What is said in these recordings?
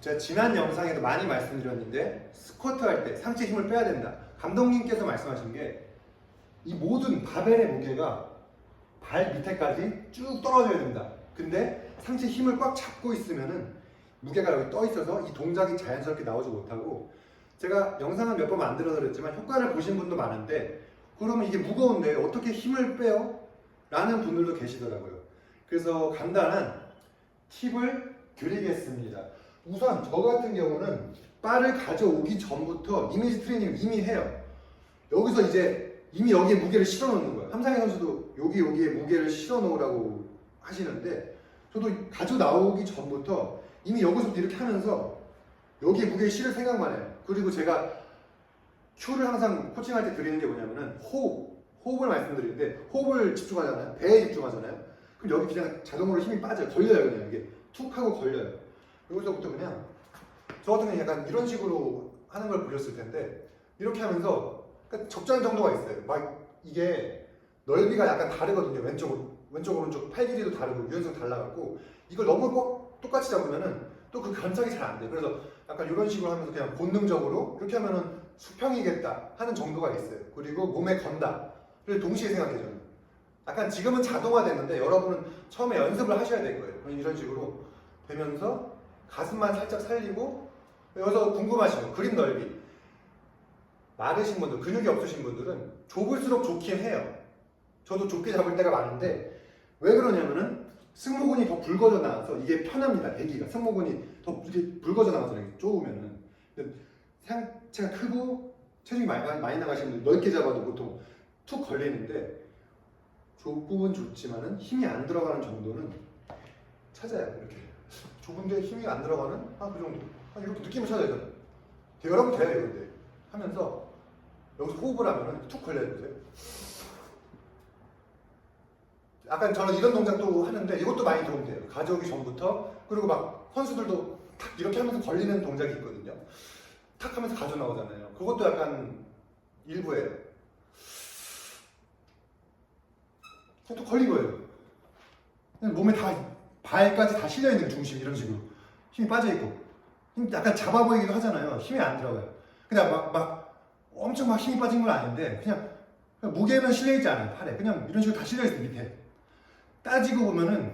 제가 지난 영상에도 많이 말씀드렸는데 스쿼트 할 때 상체 힘을 빼야 된다. 감독님께서 말씀하신 게 이 모든 바벨의 무게가 발 밑에까지 쭉 떨어져야 된다. 근데 상체 힘을 꽉 잡고 있으면은 무게가 여기 떠 있어서 이 동작이 자연스럽게 나오지 못하고 제가 영상을 몇 번 만들어 드렸지만 효과를 보신 분도 많은데 그러면 이게 무거운데 어떻게 힘을 빼요? 라는 분들도 계시더라고요. 그래서 간단한 팁을 드리겠습니다. 우선 저 같은 경우는 바를 가져오기 전부터 이미지 트레이닝을 이미 해요. 여기서 이제 이미 여기에 무게를 실어 놓는 거예요. 함상희 선수도 여기 여기에 무게를 실어 놓으라고 하시는데 저도 가져 나오기 전부터 이미 여기서부터 이렇게 하면서 여기에 무게를 실을 생각만 해요. 그리고 제가 큐를 항상 코칭할 때 드리는 게 뭐냐면은 호흡, 호흡을 말씀드리는데 호흡을 집중하잖아요. 배에 집중하잖아요. 그럼 여기 그냥 자동으로 힘이 빠져요. 걸려요 그냥 이게 툭 하고 걸려요. 여기서부터 그냥 저 같은 경우는 약간 이런 식으로 하는 걸 보셨을 텐데 이렇게 하면서 그러니까 적절한 정도가 있어요. 막 이게 넓이가 약간 다르거든요. 왼쪽 왼쪽 오른쪽 팔 길이도 다르고 유연성 달라갖고 이걸 너무 꼭 똑같이 잡으면은 또그 견착이 잘 안 돼. 그래서 약간 이런 식으로 하면서 그냥 본능적으로 이렇게 하면은 수평이겠다 하는 정도가 있어요. 그리고 몸에 건다를 동시에 생각해 저는. 약간 지금은 자동화됐는데 여러분은 처음에 연습을 하셔야 될 거예요. 이런 식으로 되면서 가슴만 살짝 살리고 여기서 궁금하신 거 그림 넓이 마르신 분들 근육이 없으신 분들은 좁을수록 좋긴 해요. 저도 좁게 잡을 때가 많은데 왜 그러냐면은 승모근이 더 붉어져 나와서 이게 편합니다. 대기가 승모근이 더 붉어져 나와서 이렇게 좁으면은 상체가 크고 체중이 많이, 많이 나가시는 분들 넓게 잡아도 보통 툭 걸리는데 좁은 좋지만은 힘이 안 들어가는 정도는 찾아요. 이렇게 좁은데 힘이 안 들어가는 아그 정도. 아, 이렇게 느낌을 찾아야 돼요. 여러분 돼요 이런데 하면서 여기서 호흡을 하면은 툭 걸려야 돼요. 약간 저는 이런 동작도 하는데 이것도 많이 도움 돼요. 가져오기 전부터 그리고 막 선수들도 탁 이렇게 하면서 걸리는 동작이 있거든요. 탁 하면서 가져 나오잖아요. 그것도 약간 일부예요. 또 걸린 거예요. 그냥 몸에 다 발까지 다 실려 있는 중심 이런 식으로 힘이 빠져 있고 힘 약간 잡아 보이기도 하잖아요. 힘이 안 들어가요. 그냥 막, 막 엄청 막 힘이 빠진 건 아닌데 그냥, 그냥 무게는 실려 있지 않아요. 팔에 그냥 이런 식으로 다 실려 있어요 밑에. 따지고 보면은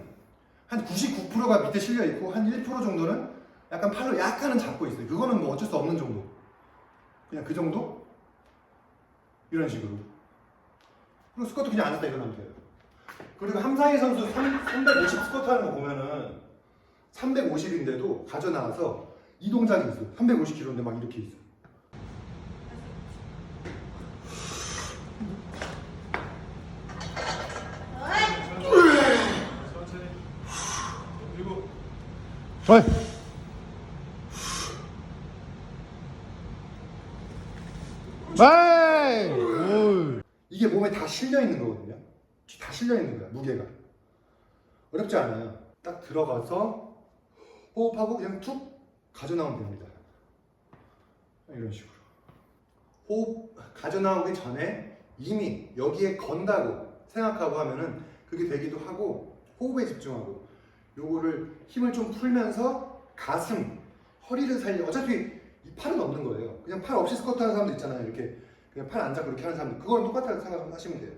한 99%가 밑에 실려 있고 한 1% 정도는 약간 팔로 약간은 잡고 있어요. 그거는 뭐 어쩔 수 없는 정도. 그냥 그 정도? 이런 식으로. 그리고 스쿼트 그냥 앉았다 일어나면 돼요. 그리고 함상희 선수 350 스쿼트 하는 거 보면은 350인데도 가져 나와서 이 동작이 있어요. 350kg인데 막 이렇게 있어. 좋아요. 에이! 오. 이게 몸에 다 실려 있는 거거든요. 다 실려 있는 거야, 무게가. 어렵지 않아요. 딱 들어가서 호흡하고 그냥 툭 가져 나오면 됩니다. 이런 식으로. 호흡 가져 나오기 전에 이미 여기에 건다고 생각하고 하면은 그게 되기도 하고 호흡에 집중하고 요거를 힘을 좀 풀면서 가슴, 허리를 살려 어차피 이 팔은 없는 거예요. 그냥 팔 없이 스쿼트 하는 사람도 있잖아요. 이렇게 그냥 팔 안 잡고 이렇게 하는 사람들 그거랑 똑같다고 생각하시면 돼요.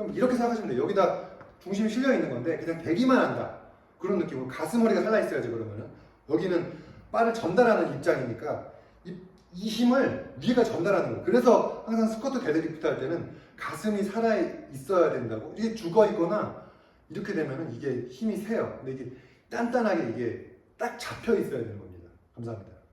그럼 이렇게 생각하시면 돼요. 여기다 중심이 실려 있는 건데 그냥 대기만 한다 그런 느낌으로 가슴 허리가 살아 있어야지 그러면은 여기는 바를 전달하는 입장이니까 이, 이 힘을 위가 전달하는 거예요. 그래서 항상 스쿼트 데드리프트 할 때는 가슴이 살아 있어야 된다고 이게 죽어 있거나 이렇게 되면은 이게 힘이 세요. 근데 이게 단단하게 이게 딱 잡혀 있어야 되는 겁니다. 감사합니다.